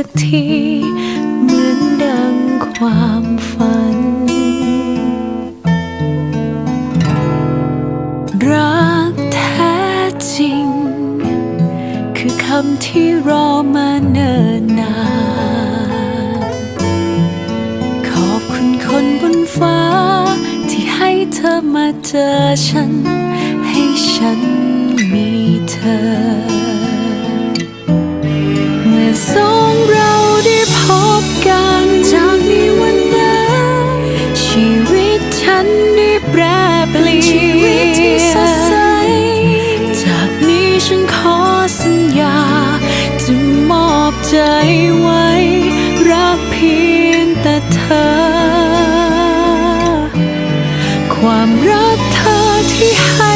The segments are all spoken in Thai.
สักที เหมือนดังความฝัน รักแท้จริง คือคำที่รอมาเนิ่นนานขอบคุณคนบนฟ้า ที่ให้เธอมาเจอฉัน ให้ฉันมีเธอ ได้แปรเปลี่ยนชีวิตที่สดใสจากนี้ฉันขอสัญญา จะมอบใจไว้ รักเพียงแต่เธอ ความรักเธอที่ให้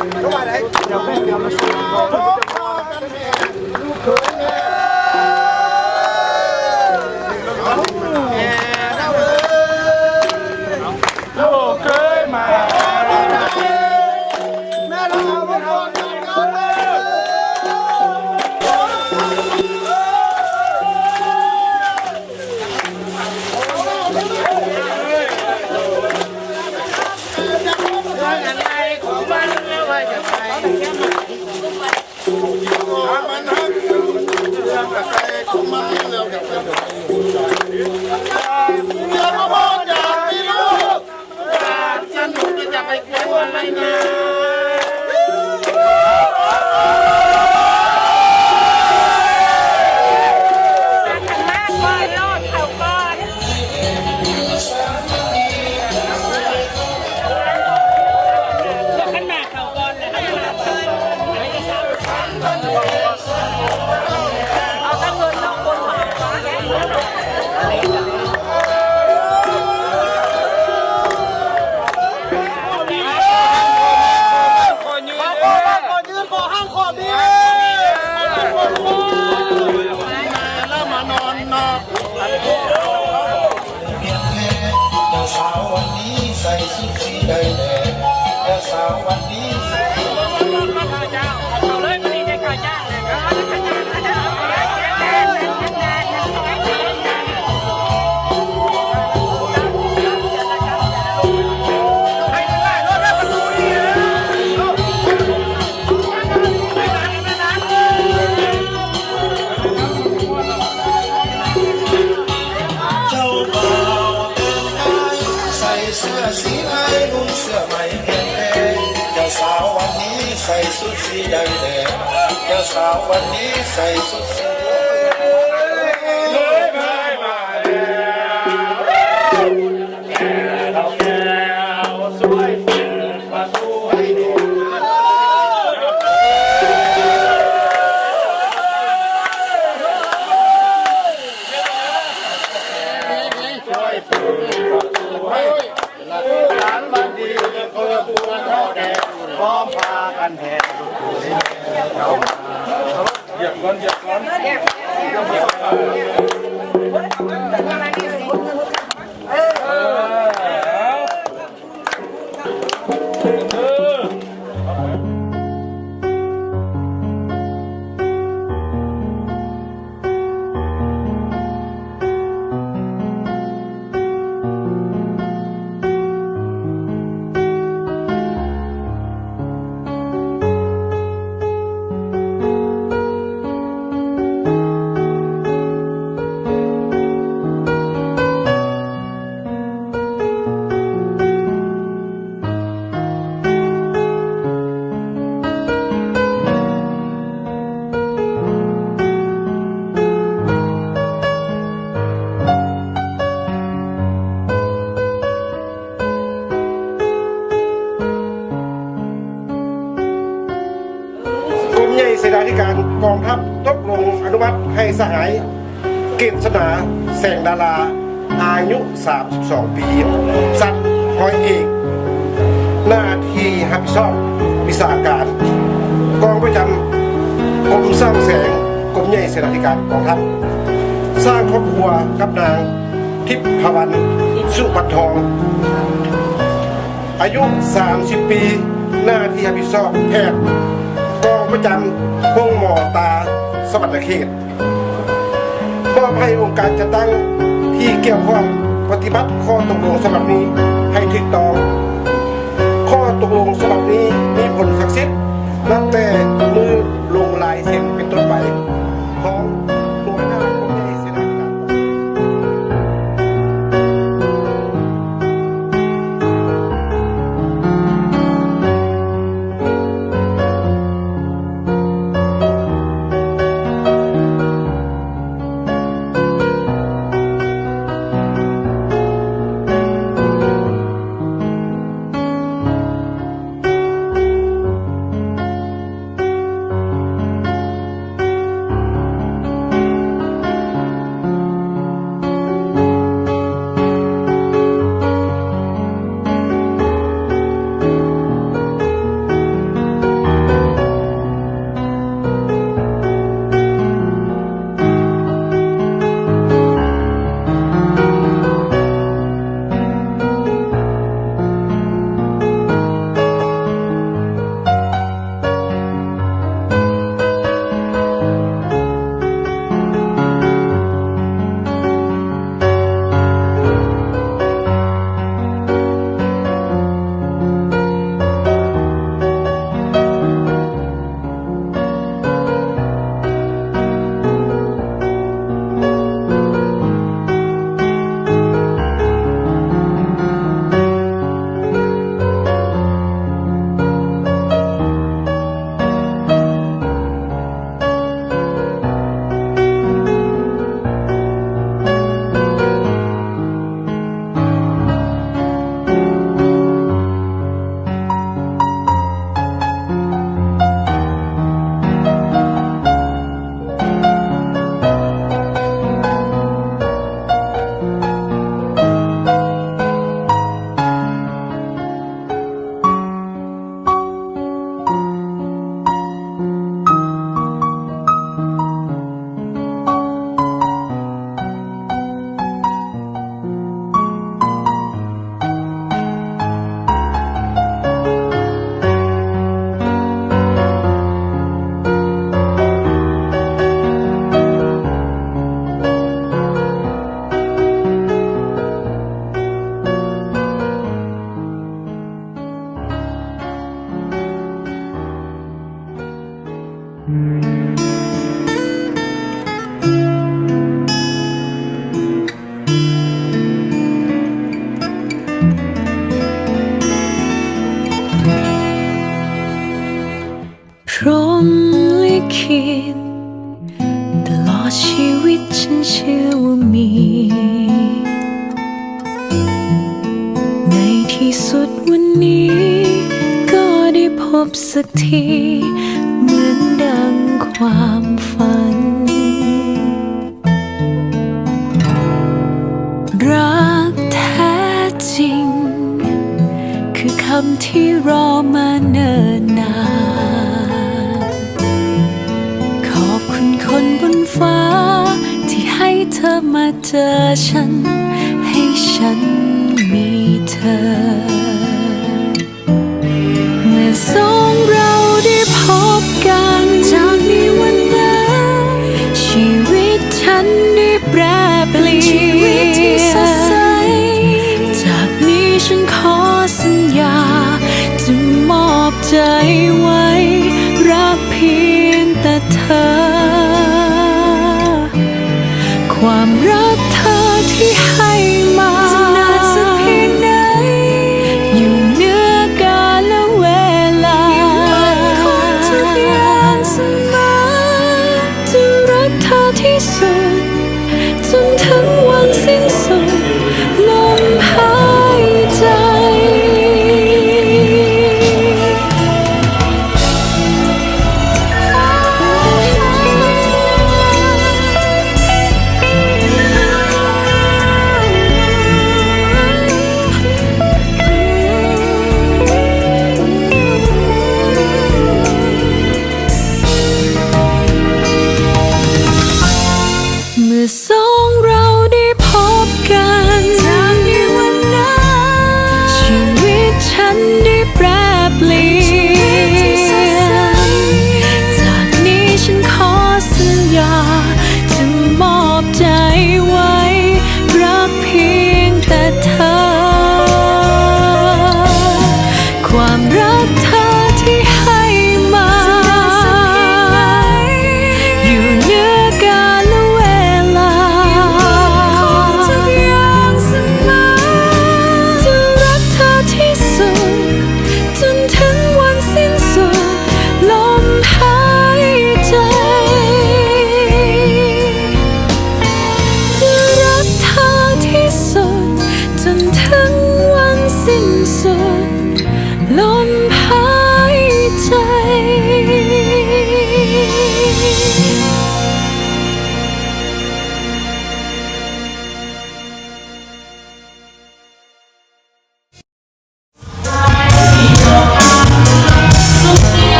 老板来两份两份十元 สุดสีแดงแดงเจ้าสาววันนี้ใส่สุดสี สหาย เกษนาแสงดารา อายุ 32 ปีสัตว์ร้อยเอก หน้าที่รับผิดชอบวิชาการ กองประจำกรมสร้างแสงกรมใหญ่เสนาธิการกองทัพสร้างครอบครัวกับนางทิพพวันสุปัททอง อายุ 30 ปี หน้าที่รับผิดชอบแพทย์กองประจำห้องหมอตาสวรรณเขต มอบให้องค์การจัดตั้งที่เกี่ยวข้องปฏิบัติข้อตกลงฉบับนี้ให้ถูกต้อง ข้อตกลงฉบับนี้ บสักที เหมือนดังความฝัน รักแท้จริง คือคำที่รอมาเนิ่นนาน ขอบคุณคนฟ้า ที่ให้เธอมาเจอฉัน ให้ฉันมีเธอ ใจไว้รั